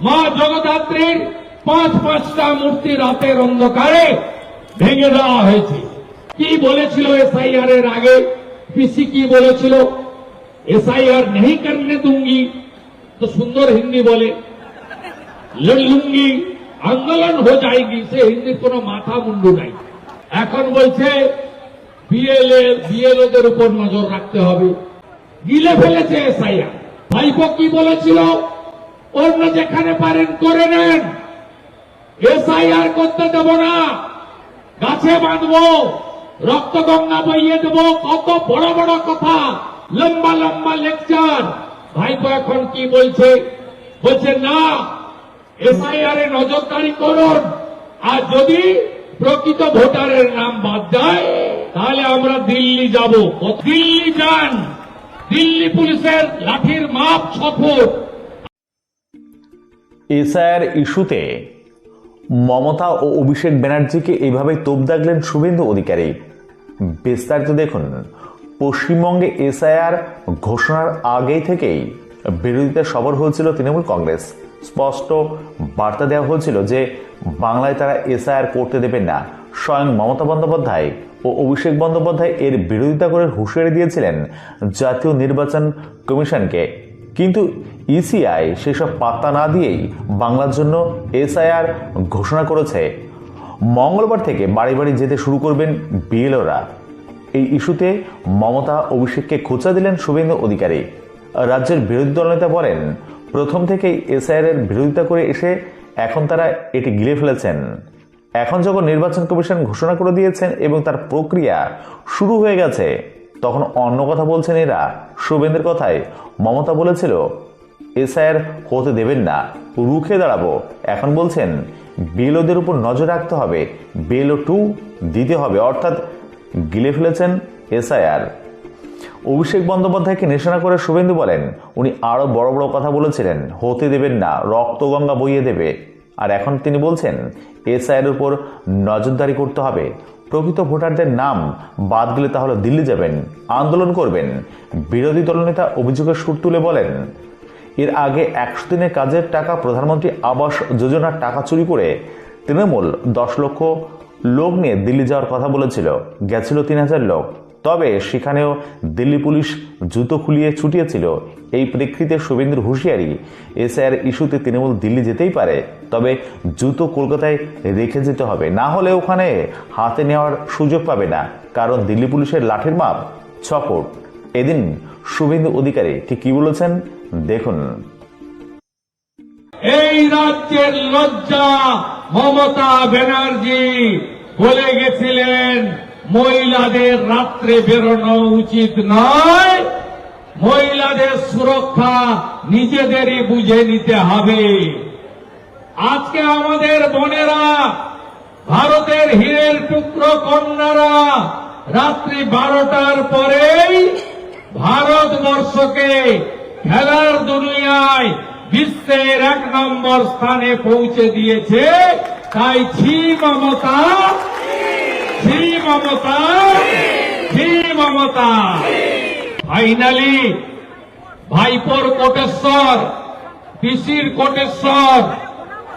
মা জগদ্ধাত্রীর পাঁচ পাঁচটা মূর্তি রাতের অন্ধকারে ভেঙে দেওয়া হয়েছে। কি বলেছিল এসআইআর এর আগে? পিসি কি বলেছিল? এসআইআর নেই করনে दूंगी তো সুন্দর হিন্দি বলে। লুঙ্গি আন্দোলন হয়ে যায়গি, সে হিন্দির কোনো মাথা মুন্ডু নাই। এখন বলছে, বিএলএ, বিএলওদের উপর নজর রাখতে হবে। গিলে ফেলেছে এসআইআর। ভাইপো কি বলেছিল? অন্য যেখানে পারেন করে নেন। এসআইআর করতে দেব না। গাছে বাঁধবো। রক্ত গঙ্গা বইয়ে দেব। কত বড় বড় কথা। লম্বা লম্বা লেকচার। ভাইপো এখন কি বলছে? বলছে, না, এসআইআর এ নজরদারি করুন। আর যদি প্রকৃত ভোটারের নাম বাদ যায়, তাহলে আমরা দিল্লি যাব। দিল্লি যান। দিল্লি পুলিশের লাঠির মাপ ছ ফুট। এসআইআর ইস্যুতে মমতা ও অভিষেক ব্যানার্জিকে এইভাবে তোপ দাগলেন শুভেন্দু অধিকারী। বিস্তারিত দেখুন। পশ্চিমবঙ্গে এসআইআর ঘোষণার আগে থেকেই বিরোধিতা সবর হয়েছিল তৃণমূল কংগ্রেস। স্পষ্ট বার্তা দেওয়া হয়েছিল যে বাংলায় তারা এসআইআর করতে দেবেন না। স্বয়ং মমতা বন্দ্যোপাধ্যায় ও অভিষেক বন্দ্যোপাধ্যায় এর বিরোধিতা করে হুঁশিয়ারি দিয়েছিলেন জাতীয় নির্বাচন কমিশনকে। কিন্তু ইসিআই সেসব পাত্তা না দিয়েই বাংলার জন্য এসআইআর ঘোষণা করেছে। মঙ্গলবার থেকে বাড়ি বাড়ি যেতে শুরু করবেন বিএলওরা। এই ইস্যুতে মমতা অভিষেককে খোঁচা দিলেন শুভেন্দু অধিকারী। রাজ্যের বিরোধী দলনেতা বলেন, প্রথম থেকেই এসআইআর এর বিরোধিতা করে এসে এখন তারা এটি গিলে ফেলেছেন। এখন যখন নির্বাচন কমিশন ঘোষণা করে দিয়েছেন এবং তার প্রক্রিয়া শুরু হয়ে গেছে, তখন অন্য কথা বলছেন এরা। শুভেন্দ্রের কথায় মমতা বলেছিল এসআইআর হতে দেবেন না। রুখে দাঁড়াবো। এখন বলছেন বিএলওদের উপর নজর রাখতে হবে। বিএলও টু দিতে হবে। অর্থাৎ গিলে ফেলেছেন এসআইআর অভিষেক বন্দ্যোপাধ্যায়কে নিশানা করে শুভেন্দু বলেন, উনি আরও বড় বড় কথা বলেছিলেন, হতে দেবেন না রক্তগঙ্গা বইয়ে দেবে। আর এখন তিনি বলছেন এসআইয়ের উপর নজরদারি করতে হবে। প্রকৃত ভোটারদের নাম বাদ গেলে তাহলে দিল্লি যাবেন, আন্দোলন করবেন। বিরোধী দলনেতা অভিযোগের সুর তুলে বলেন এর আগে একশো দিনের কাজের টাকা প্রধানমন্ত্রী আবাস যোজনার টাকা চুরি করে তৃণমূল দশ লক্ষ লোক নিয়ে দিল্লি যাওয়ার কথা বলেছিল। গেছিল তিন হাজার লোক। তবে সেখানেও দিল্লি পুলিশ জুতো খুলিয়ে ছুটিয়েছিল। এই প্রেক্ষিতে শুভেন্দুর হুঁশিয়ারি, এসআইআর ইস্যুতে তৃণমূল দিল্লি যেতেই পারে, তবে জুতো কলকাতায় রেখে যেতে হবে। না হলে ওখানে হাতে নেওয়ার সুযোগ পাবে না, কারণ দিল্লি পুলিশের লাঠির মাপ ছ ফুট। এদিন শুভেন্দু অধিকারী ঠিক কি বলেছেন, দেখুন। এই রাজ্যের লজ্জা মমতা ব্যানার্জি বলে গেছিলেন, মহিলাদের রাত্রে বেরোনো উচিত নয়। মহিলাদের সুরক্ষা নিজেদেরই বুঝে নিতে হবে। আজকে আমাদের বোনেরা, ভারতের হীরের টুকরো কন্যারা রাত্রি বারোটার পরেই ভারতবর্ষকে খেলার দুনিয়ায় বিশ্বের এক নম্বর স্থানে পৌঁছে দিয়েছে, তাই ছি মমতা ছি মমতা ছি মমতা। ফাইনালি ভাইপোর কোটেশ্বর, পিসির কোটেশ্বর,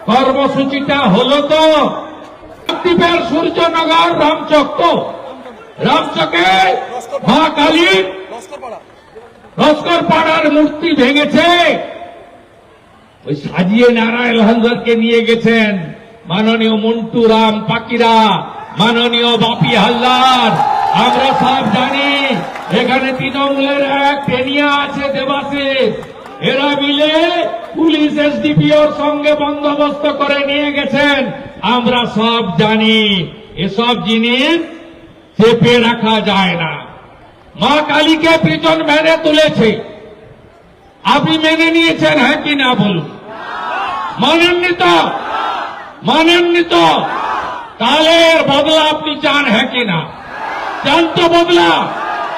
কর্মসূচিটা হলো তো সূর্যনগর রামচক রামচকে মা কালী লস্কর পাড়ার মূর্তি ভেঙেছে। ওই সাজিয়ে নারায়ণ হালদারকে নিয়ে গেছেন মাননীয় মন্টু রাম পাকিরা, মাননীয় বাপি হালদার। আমরা সব জানি, এখানে তৃণমূলের এক টেনিয়া আছে দেবাশিস। এরা মিলে পুলিশ এসডিপিওর সঙ্গে বন্দোবস্ত করে নিয়ে গেছেন। আমরা সব জানি, এসব জিনিস চেপে রাখা যায় না। মা কালীকে প্রিজন মেনে তুলেছে। আপনি মেনে নিয়েছেন হ্যাঁ কি না বলুন? মানেননি তো মানেননি তো তাহলে বদলা আপনি চান হ্যাঁ কি না? চান তো বদলা।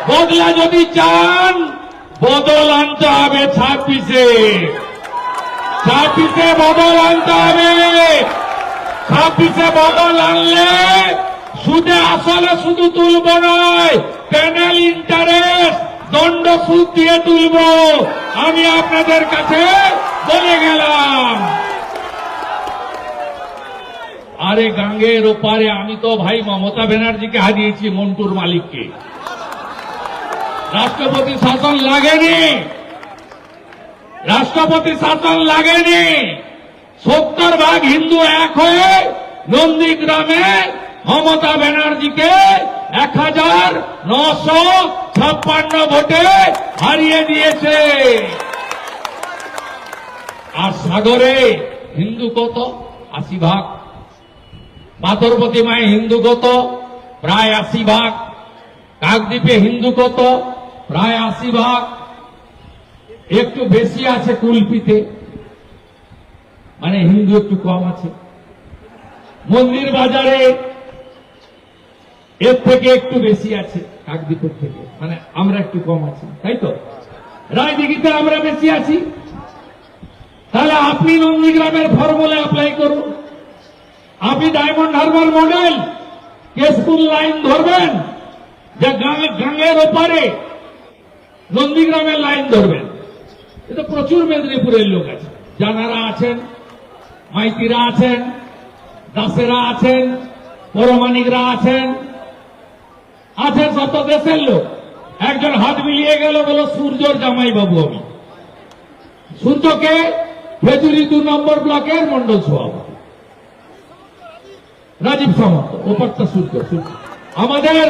বদলা যদি চান, বদল আনতে হবে ছাব্বিশে। ছাব্বিশে বদল আনতে হবে। ছাব্বিশে বদল আনলে সুদে আসলে শুধু তুলব নয় প্যানেল ইন্টারেস্ট দণ্ড সুদ দিয়ে তুলব। আমি আপনাদের কাছে বলে গেলাম। আরে গাঙ্গের ওপারে আমি তো ভাই মমতা ব্যানার্জিকে হারিয়েছি মন্টুর মালিককে। রাষ্ট্রপতি শাসন লাগেনি। রাষ্ট্রপতি শাসন লাগেনি। সত্তর ভাগ হিন্দু এক হয়ে নন্দীগ্রামে মমতা ব্যানার্জিকে এক হাজার নশো ছাপ্পান্ন ভোটে হারিয়ে দিয়েছে। আর সাগরে হিন্দু কত? আশি ভাগ। পাথর প্রতিমায় হিন্দু কত? প্রায় আশি ভাগ। কাকদ্বীপে হিন্দু কত? প্রায় আশি ভাগ। একটু বেশি আছে কুলপিতে। মানে হিন্দু একটু কম আছে। মন্দির বাজারে এর থেকে একটু বেশি আছে কাকদ্বীপের থেকে। মানে আমরা একটু কম আছি, তাই তো? রায়দিঘিতে আমরা বেশি আছি। তাহলে আপনি নন্দীগ্রামের ফর্মুলা অ্যাপ্লাই করুন। আপনি ডায়মন্ড হারবার মডেল কেশপুর লাইন ধরবেন, যে গাঙে- গাঙের ওপারে নন্দীগ্রামের লাইন ধরবেন। এটা প্রচুর মেদিনীপুরের লোক আছে। জানারা আছেন, মাইতিরা আছেন, দাসেরা আছেন পরমানিকরা আছেন আছেন শত দেশের লোক একজন হাত মিলিয়ে গেল বলো সূর্যর জামাই বাবু আমি। সূর্যকে খেজুরি দু নম্বর ব্লকের মন্ডল সভাপতি। রাজীব সামন্ত, ওপারটা সূর্য সূর্য আমাদের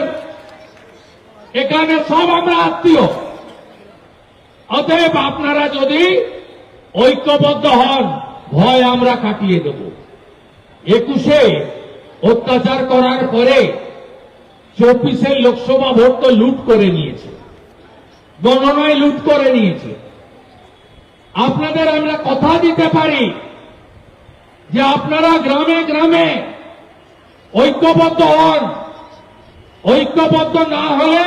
এখানে সব আমরা আত্মীয়। অতএব আপনারা যদি ঐক্যবদ্ধ হন, ভয় আমরা কাটিয়ে দেব। একুশে অত্যাচার করার পরে চব্বিশের লোকসভা ভোট তো লুট করে নিয়েছে। গণনায় লুট করে নিয়েছে। আপনাদের আমরা কথা দিতে পারি যে আপনারা গ্রামে গ্রামে ঐক্যবদ্ধ হন। ঐক্যবদ্ধ না হলে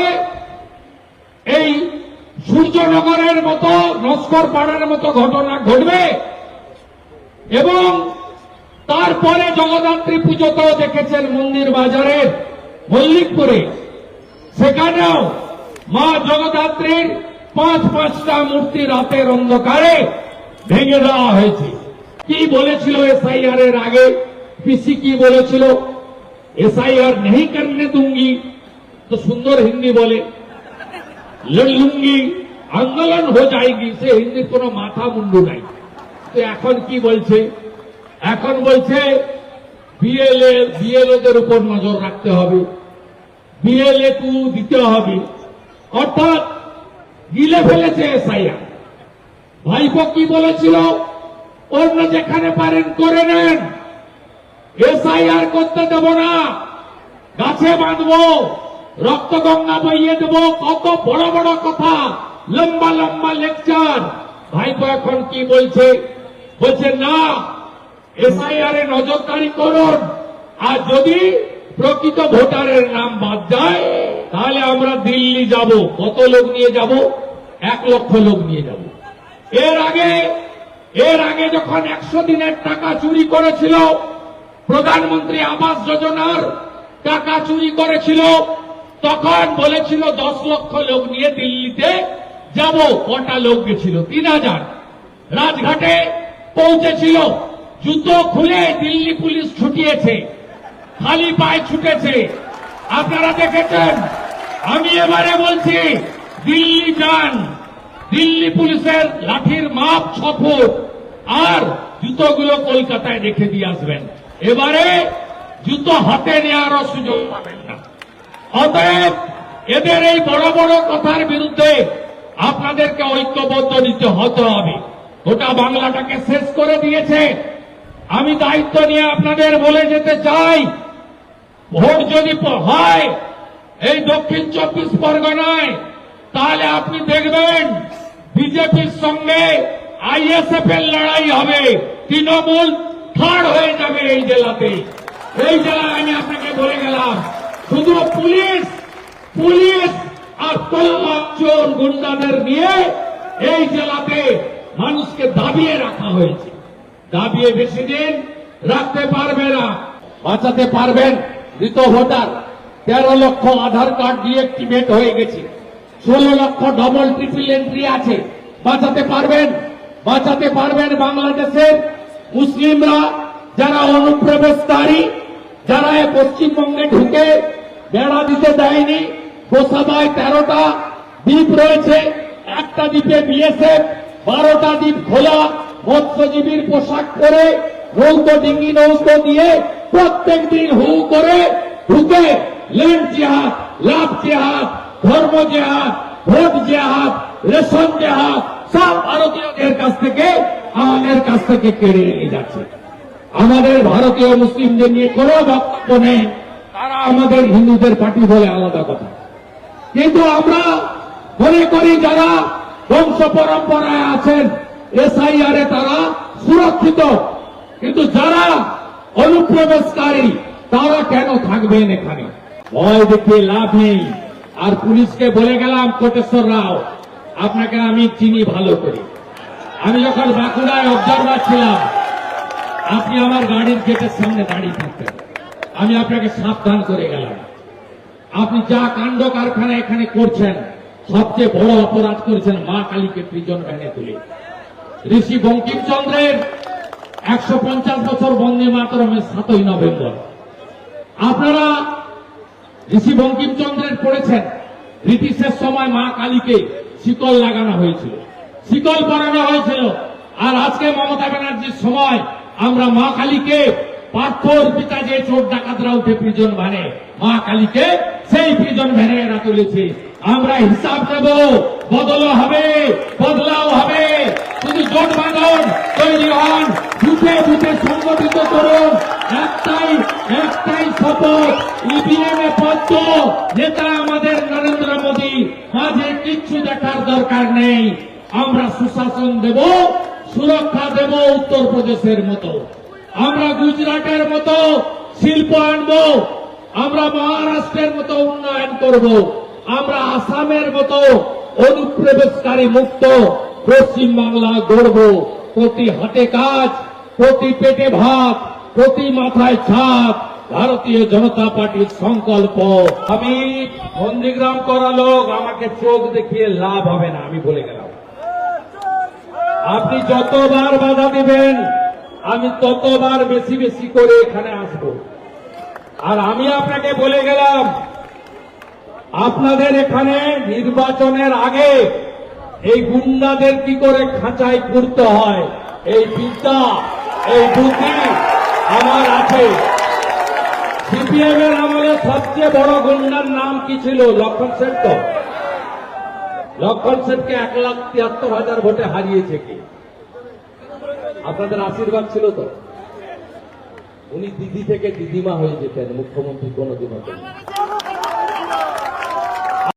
এই সূর্যনগরের মতো, নস্কর পাড়ার মতো ঘটনা ঘটবে এবং তারপরে জগদ্ধাত্রী পুজোতেও দেখেছেন মন্দির বাজারের মল্লিকপুরে। সেখানেও মা জগদ্ধাত্রীর পাঁচ পাঁচটা মূর্তি রাতের অন্ধকারে ভেঙে দেওয়া হয়েছে। কি বলেছিল এসআইআর এর আগে? পিসি কি বলেছিল? এসআইআর নেই করনে দুঙ্গি তো সুন্দর হিন্দি বলে। লুঙ্গি আন্দোলন হয়ে যায়গি, সে হিন্দির কোনো মাথা মুন্ডু নাই। তো এখন কি বলছে? এখন বলছে, বিএলএ, বিএলওদের উপর নজর রাখতে হবে। বিএলএ টু দিতে হবে। অর্থাৎ গিলে ফেলেছে এসআইআর। ভাইপো কি বলেছিল? অন্য যেখানে পারেন, করে নেন। এসআইআর করতে দেব না। গাছে বাঁধবো। রক্ত গঙ্গা বইয়ে দেব। কত বড় বড় কথা। লম্বা লম্বা লেকচার। ভাইপো এখন কি বলছে? বলছে, না এসআইআর এ নজরদারি করুন। আর যদি প্রকৃত ভোটারের নাম বাদ যায়, তাহলে আমরা দিল্লি যাব। কত লোক নিয়ে যাব? এক লক্ষ লোক নিয়ে যাব। এর আগে এর আগে যখন একশো দিনের টাকা চুরি করেছিল, প্রধানমন্ত্রী আবাস যোজনার টাকা চুরি করেছিল, তখন বলেছিল দশ লক্ষ লোক নিয়ে দিল্লিতে যাব। কটা লোক গেছিল? তিন হাজার। রাজঘাটে পৌঁছেছিল। জুতো খুলে দিল্লি পুলিশ ছুটিয়েছে। খালি পায়ে ছুটেছে। আপনারা দেখেছেন? আমি এবারে বলছি, দিল্লি যান। দিল্লি পুলিশের লাঠির মাপ ছ ফুট, আর জুতোগুলো কলকাতায় রেখে দিয়ে আসবেন। এবারে জুতো হাতে নেওয়ারও সুযোগ পাবেন না। অতএব এদের এই বড় বড় কথার বিরুদ্ধে আপনাদেরকে ঐক্যবদ্ধ নিতে হতে হবে। গোটা বাংলাটাকে শেষ করে দিয়েছে। আমি দায়িত্ব নিয়ে আপনাদের বলে যেতে চাই ভোট যদি হয়, এই দক্ষিণ চব্বিশ পরগনায়, তাহলে আপনি দেখবেন বিজেপির সঙ্গে আইএসএফ এর লড়াই হবে। তৃণমূল থার্ড হয়ে যাবে এই জেলাতে। এই জেলায় আমি আপনাকে বলে গেলাম, শুধু পুলিশ পুলিশ আর চোর গুন্ডাদের নিয়ে এই জেলাতে মানুষকে দাবিয়ে রাখা হয়েছে। দাবিয়ে বেশি দিন রাখতে পারবে না, বাঁচাতে পারবেন। মৃত ভোটার, তেরো লক্ষ আধার কার্ড ডিএক্টিভেট হয়ে গেছে। ষোলো লক্ষ ডবল ট্রিপল এন্ট্রি আছে। বাঁচাতে পারবেন? বাঁচাতে পারবেন বাংলাদেশের মুসলিমরা যারা অনুপ্রবেশকারী, যারা পশ্চিমবঙ্গে ঢুকে বেড়া দিতে দেয়নি। গোসাবায় তেরোটা দ্বীপ রয়েছে। একটা দ্বীপে বিএসএফ, বারোটা দ্বীপ খোলা। মৎস্যজীবীর পোশাক পরে নৌকো ডিঙ্গি নৌকো দিয়ে প্রত্যেক দিন হু করে ঢুকে ল্যান্ড জেহাদ, লাভ জেহাদ, ধর্ম জেহাদ ভোট জেহাদ, রেশন জেহাদ, সব ভারতীয়দের কাছ থেকে, আমাদের কাছ থেকে কেড়ে নিয়ে যাচ্ছে। আমাদের ভারতীয় মুসলিমদের নিয়ে কোনো বক্তব্য নেই। তারা আমাদের হিন্দুদের পার্টি বলে আলাদা কথা। কিন্তু আমরা মনে করি যারা বংশ পরম্পরায় আছেন, এসআইআর তারা সুরক্ষিত। কিন্তু যারা অনুপ্রবেশকারী, তারা কেন থাকবেন এখানে? ভয় দেখিয়ে লাভ নেই। আর পুলিশকে বলে গেলাম, কোটেশ্বর রাও, আপনাকে আমি চিনি ভালো করি। আমি যখন বাঁকুড়ায় অবজারভার ছিলাম, আপনি আমার গাড়ির গেটের সামনে দাঁড়িয়ে থাকতেন। আমি আপনাকে সাবধান করে গেলাম। আপনি যা কাণ্ড কারখানা এখানে করছেন, সবচেয়ে বড় অপরাধ করেছেন মা কালীকে প্রিজন ভ্যানে তুলে। ঋষি বঙ্কিমচন্দ্রের একশো পঞ্চাশ বছর বন্দে মাতরমের সাতই নভেম্বর। আপনারা ঋষি বঙ্কিমচন্দ্রের পড়েছেন, ব্রিটিশের সময় মা কালীকে শিকল লাগানো হয়েছিল। শিকল পরানো হয়েছিল। আর আজকে মমতা ব্যানার্জির সময় আমরা মা কালীকে পার্থ পিতা যে চোর ডাকাতরা উঠে প্রিজন ভ্যানে মা কালীকে সেই প্রিজন ভ্যানে এরা তুলেছে আমরা হিসাব দেব বদল হবে, বদলাও হবে। শুধু জোট বাঁধন তৈরি হন বুথে বুথে সংগঠিত করুন। একটাই একটাই শপথ, ইভিএম এ পদ্ম। নেতা আমাদের নরেন্দ্র মোদী, মাঝে কিচ্ছু দেখার দরকার নেই। আমরা সুশাসন দেব, সুরক্ষা দেব উত্তরপ্রদেশের মতো। আমরা গুজরাটের মতো শিল্প আনব। আমরা মহারাষ্ট্রের মতো উন্নয়ন করব। আমরা আসামের মতো অনুপ্রবেশকারী মুক্ত পশ্চিম বাংলা গড়ব প্রতি হাতে কাজ, প্রতি পেটে ভাত, প্রতি মাথায় ছাপ ভারতীয় জনতা পার্টির সংকল্প। আমি নন্দীগ্রাম করা লোক, আমাকে চোখ দেখিয়ে লাভ হবে না, আমি বলে গেলাম। আপনি যতবার বাধা দিবেন, আমি ততবার বেশি বেশি করে এখানে আসব। আর আমি আপনাকে বলে গেলাম, আপনাদের এখানে নির্বাচনের আগে এই গুন্ডাদের কি করে খাঁচায় করতে হয়? এই বিদ্যা এই বুদ্ধি আমার আছে সিপিএম এর আমলে সবচেয়ে বড় গুন্ডার নাম কি ছিল? লক্ষণ সেন তো। লক্ষণ সেনকে এক লাখ তিয়াত্তর হাজার ভোটে হারিয়েছে কি? আপনাদের আশীর্বাদ ছিল তো। উনি দিদি থেকে দিদিমা হয়ে যেতেন, মুখ্যমন্ত্রী কোনোদিন হতেন না।